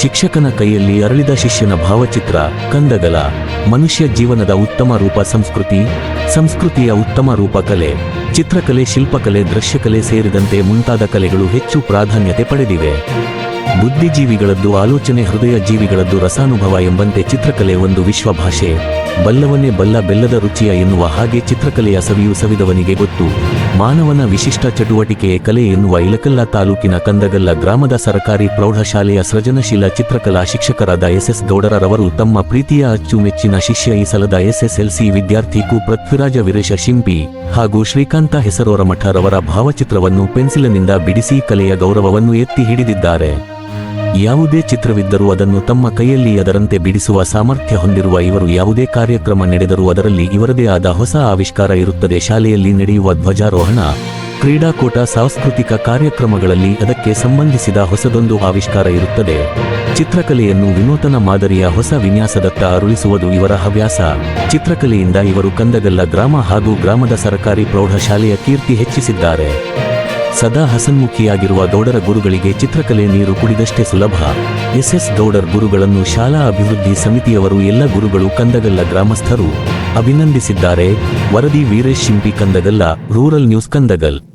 ಶಿಕ್ಷಕನ ಕೈಯಲ್ಲಿ ಅರಳಿದ ಶಿಷ್ಯನ ಭಾವಚಿತ್ರ, ಕಂದಗಲ, ಮನುಷ್ಯ ಜೀವನದ ಉತ್ತಮ ರೂಪ ಸಂಸ್ಕೃತಿ, ಸಂಸ್ಕೃತಿಯ ಉತ್ತಮ ರೂಪ ಕಲೆ, ಚಿತ್ರಕಲೆ, ಶಿಲ್ಪಕಲೆ, ದೃಶ್ಯಕಲೆ ಸೇರಿದಂತೆ ಮುಂತಾದ ಕಲೆಗಳು ಹೆಚ್ಚು ಪ್ರಾಧಾನ್ಯತೆ ಪಡೆದಿವೆ. ಬುದ್ಧಿಜೀವಿಗಳದ್ದು ಆಲೋಚನೆ ಹೃದಯ ಜೀವಿಗಳದ್ದು ರಸಾನುಭವ ಎಂಬಂತೆ ಚಿತ್ರಕಲೆ ಒಂದು ವಿಶ್ವಭಾಷೆ. ಬಲ್ಲವನೇ ಬಲ್ಲ ಬೆಲ್ಲದ ರುಚಿಯ ಎನ್ನುವ ಹಾಗೆ ಚಿತ್ರಕಲೆಯ ಸವಿಯು ಸವಿದವನಿಗೆ ಗೊತ್ತು. ಮಾನವನ ವಿಶಿಷ್ಟ ಚಟುವಟಿಕೆಯ ಕಲೆ ಎನ್ನುವ ಇಳಕಲ್ಲ ತಾಲೂಕಿನ ಕಂದಗಲ್ಲ ಗ್ರಾಮದ ಸರಕಾರಿ ಪ್ರೌಢಶಾಲೆಯ ಸೃಜನಶೀಲ ಚಿತ್ರಕಲಾ ಶಿಕ್ಷಕರಾದ ಎಸ್ಎಸ್ ಗೌಡರವರು ತಮ್ಮ ಪ್ರೀತಿಯ ಅಚ್ಚುಮೆಚ್ಚಿನ ಶಿಷ್ಯ ಈ ಸಲದ ಎಸ್ಎಸ್ಎಲ್ಸಿ ವಿದ್ಯಾರ್ಥಿ ಕು ಪೃಥ್ವಿರಾಜ ವೀರೇಶ ಶಿಂಪಿ ಹಾಗೂ ಶ್ರೀಕಾಂತ ಹೆಸರೋರಮಠರವರ ಭಾವಚಿತ್ರವನ್ನು ಪೆನ್ಸಿಲಿನಿಂದ ಬಿಡಿಸಿ ಕಲೆಯ ಗೌರವವನ್ನು ಎತ್ತಿ ಹಿಡಿದಿದ್ದಾರೆ. ಯಾವುದೇ ಚಿತ್ರವಿದ್ದರೂ ಅದನ್ನು ತಮ್ಮ ಕೈಯಲ್ಲಿ ಅದರಂತೆ ಬಿಡಿಸುವ ಸಾಮರ್ಥ್ಯ ಹೊಂದಿರುವ ಇವರು ಯಾವುದೇ ಕಾರ್ಯಕ್ರಮ ನಡೆದರೂ ಅದರಲ್ಲಿ ಇವರದೇ ಆದ ಹೊಸ ಆವಿಷ್ಕಾರ ಇರುತ್ತದೆ. ಶಾಲೆಯಲ್ಲಿ ನಡೆಯುವ ಧ್ವಜಾರೋಹಣ, ಕ್ರೀಡಾಕೂಟ, ಸಾಂಸ್ಕೃತಿಕ ಕಾರ್ಯಕ್ರಮಗಳಲ್ಲಿ ಅದಕ್ಕೆ ಸಂಬಂಧಿಸಿದ ಹೊಸದೊಂದು ಆವಿಷ್ಕಾರ ಇರುತ್ತದೆ. ಚಿತ್ರಕಲೆಯನ್ನು ವಿನೂತನ ಮಾದರಿಯ ಹೊಸ ವಿನ್ಯಾಸದತ್ತ ಅರುಳಿಸುವುದು ಇವರ ಹವ್ಯಾಸ. ಚಿತ್ರಕಲೆಯಿಂದ ಇವರು ಕಂದಗಲ್ಲ ಗ್ರಾಮ ಹಾಗೂ ಗ್ರಾಮದ ಸರಕಾರಿ ಪ್ರೌಢಶಾಲೆಯ ಕೀರ್ತಿ ಹೆಚ್ಚಿಸಿದ್ದಾರೆ. ಸದಾ ಹಸನ್ಮುಖಿಯಾಗಿರುವ ಗೌಡರ ಗುರುಗಳಿಗೆ ಚಿತ್ರಕಲೆ ನೀರು ಕುಡಿದಷ್ಟೇ ಸುಲಭ. ಎಸ್ಎಸ್ ಗೌಡರ್ ಗುರುಗಳನ್ನು ಶಾಲಾ ಅಭಿವೃದ್ಧಿ ಸಮಿತಿಯವರು ಎಲ್ಲ ಗುರುಗಳು ಕಂದಗಲ್ಲ ಗ್ರಾಮಸ್ಥರು. ಅಭಿನಂದಿಸಿದ್ದಾರೆ. ವರದಿ ವೀರೇಶ್ ಶಿಂಪಿ ಕಂದಗಲ್ಲ, ರೂರಲ್ ನ್ಯೂಸ್ ಕಂದಗಲ್.